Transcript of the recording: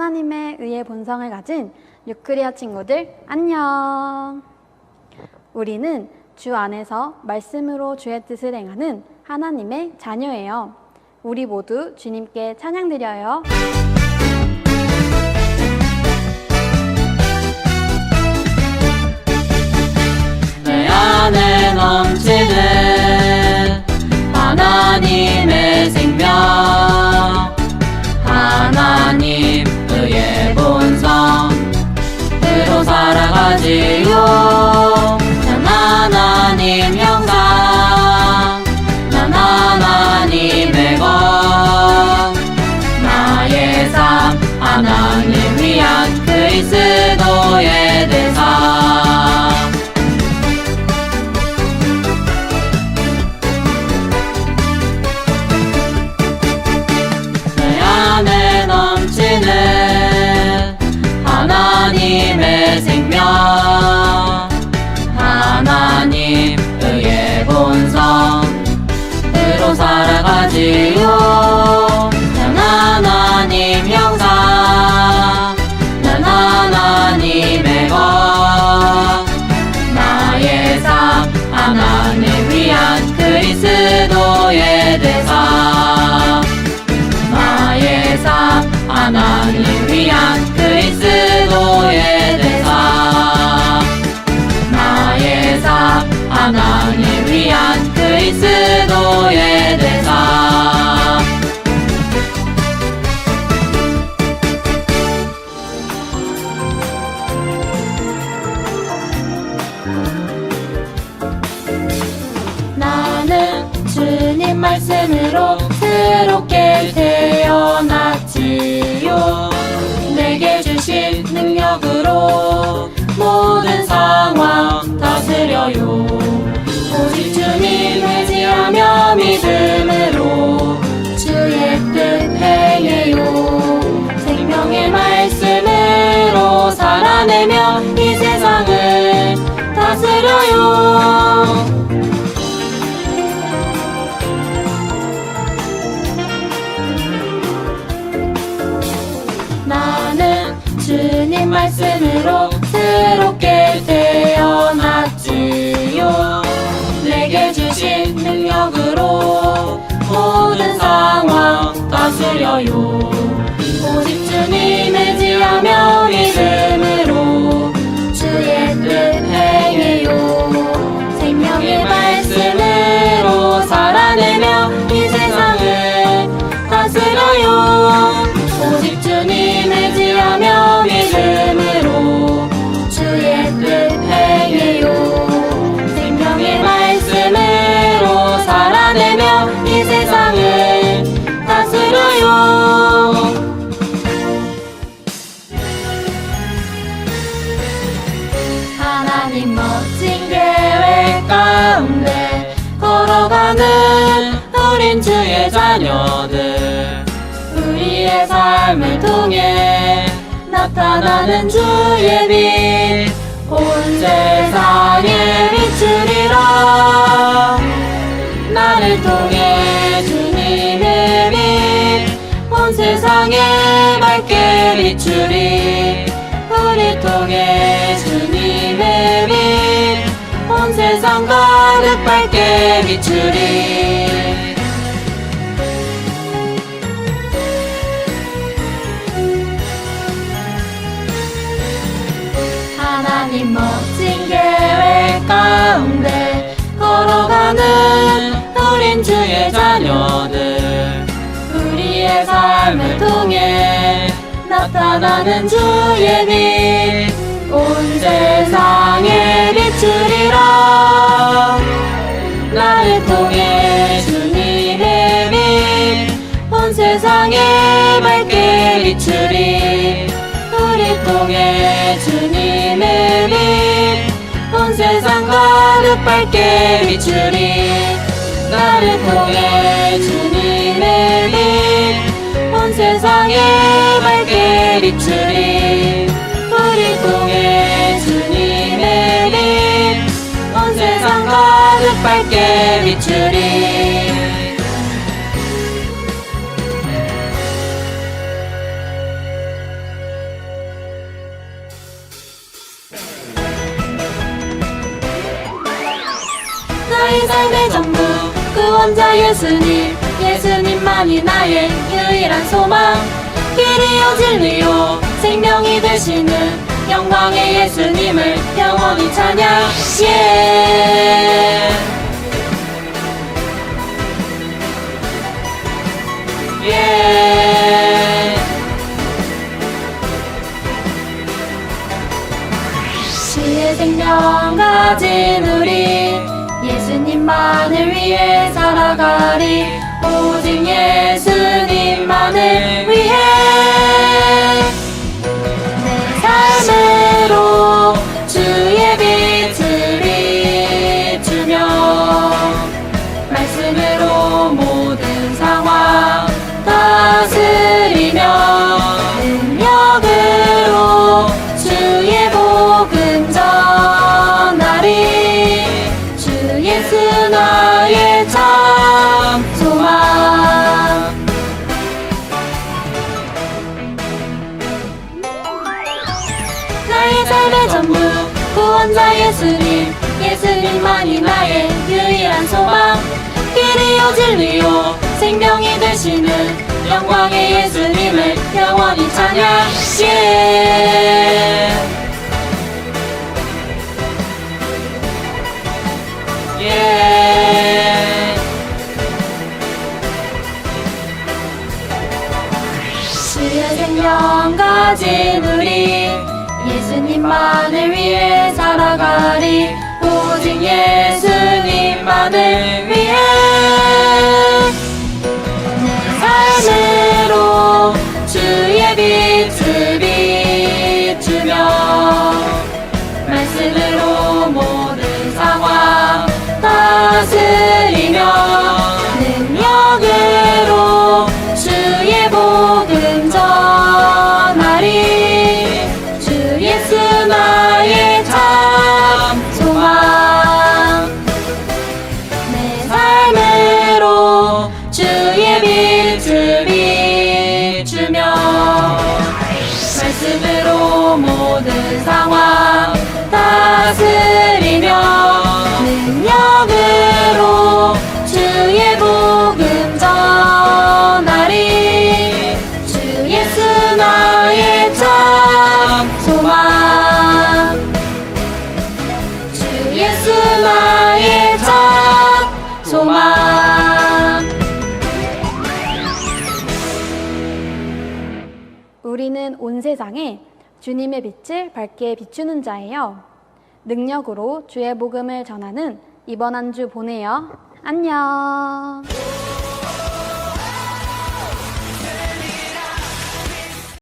하나님의 의의 본성을 가진 유크리아 친구들, 안녕! 우리는 주 안에서 말씀으로 주의 뜻을 행하는 하나님의 자녀예요. 우리 모두 주님께 찬양드려요. 내 안에 넘치는 하나님의 생명 살 말씀으로 새롭게 태어났지요. 내게 주신 능력으로 모든 상황 다스려요. 오직 주님 의지하며 믿음으로 주의 뜻 행해요. 생명의 말씀으로 살아내며 이 세상을 다스려요 말씀으로 새롭게 태어났지요. 내게 주신 능력으로 모든 상황 다스려요. 오직 주님 의 지하며 믿음 하나님 멋진 계획 가운데 걸어가는 우린 주의 자녀들. 우리의 삶을 통해 나타나는 주의 빛 온 세상 가득 밝게 비추리. 하나님 멋진 계획 가운데 걸어가는 우린 주의 자녀들. 우리의 삶을 통해 나타나는 주의 빛. 온 세상에 비추리 밝게 비추리 나를 통해 주님의 빛 온 세상에 밝게 비추리 우리 통해 주님의 빛 온 세상 가득 밝게 비추리 삶의 전부. 구원자 예수님 예수님만이 나의 유일한 소망. 길이요 진리요 생명이 되시는 영광의 예수님을 영원히 찬양. 예. 예. 지혜 생명 우리 예수님만을 위해 살아가리 오직 예수님만을 위해. 내 삶으로 주의 빛을 비추며 말씀으로 모든 상황 구원자 예수님 예수님만이 나의 유일한 소망 길이요 진리요 생명이 되시는 영광의 예수님을 영원히 찬양 예. 예. 주의 생명 가진 우리 예수님만을 위해 살아가리. 오직 예수님만을 위해 말씀으로 모든 상황 다스 우리는 온 세상에 주님의 빛을 밝게 비추는 자예요. 능력으로 주의 복음을 전하는 이번 한 주 보내요. 안녕.